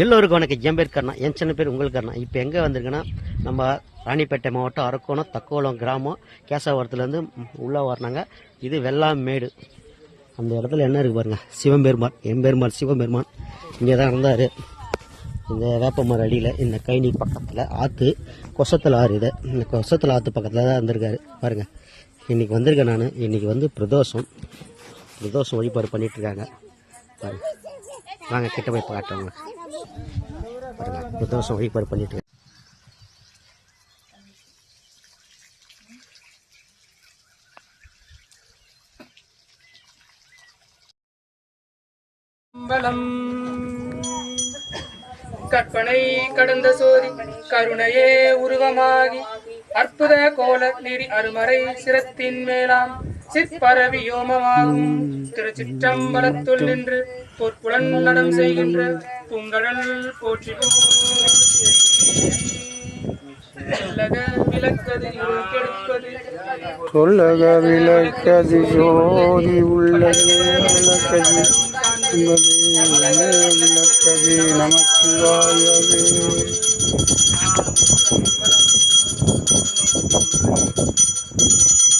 எல்லோருக்கும் வணக்கம். என் பேர் கர்ணா. என் சின்ன பேர் உங்களுக்கு கர்ணா. இப்போ எங்கே வந்திருக்குன்னா நம்ம ராணிப்பேட்டை மாவட்டம் அரக்கோணம் தக்கோலம் கிராமம் கேசவரத்துலேருந்து உள்ளே வரணாங்க. இது வெள்ளாமேடு. அந்த இடத்துல என்ன இருக்கு பாருங்க. சிவபெருமான். எம்பெருமான் சிவபெருமான். இங்கே தான் இருந்தார். இந்த வேப்பமரம் அடியில் இந்த கைனி பக்கத்தில் ஆற்று கொசத்தில் ஆறு இது. இந்த கொசத்தில் ஆற்று பக்கத்தில் தான் வந்திருக்காரு. பாருங்கள் இன்றைக்கி வந்திருக்கேன் நான். இன்னைக்கு வந்து பிரதோஷம். பிரதோஷம் வழிபாடு பண்ணிகிட்ருக்காங்க வாங்க கிட்ட போய் பார்க்குறவங்க பாருங்க பிரதோஷம் வழிபாடு பண்ணிட்டு கற்பனை கடந்த சோதி கருணையே உருவமாகி அற்புத கோல நெறி அருமறை சிரத்தின் மேலாம். சிற்பரவி யோமமாகும். திருச்சிற்றம்பலத்துள் நின்று பொற்புலன் நடம் செய்கின்ற புங்கழல் போற்றி. சொல்லக விளக்கது ஜோதி உள்ளது விளக்கது உள்ளது நமக்கு வாழ்வது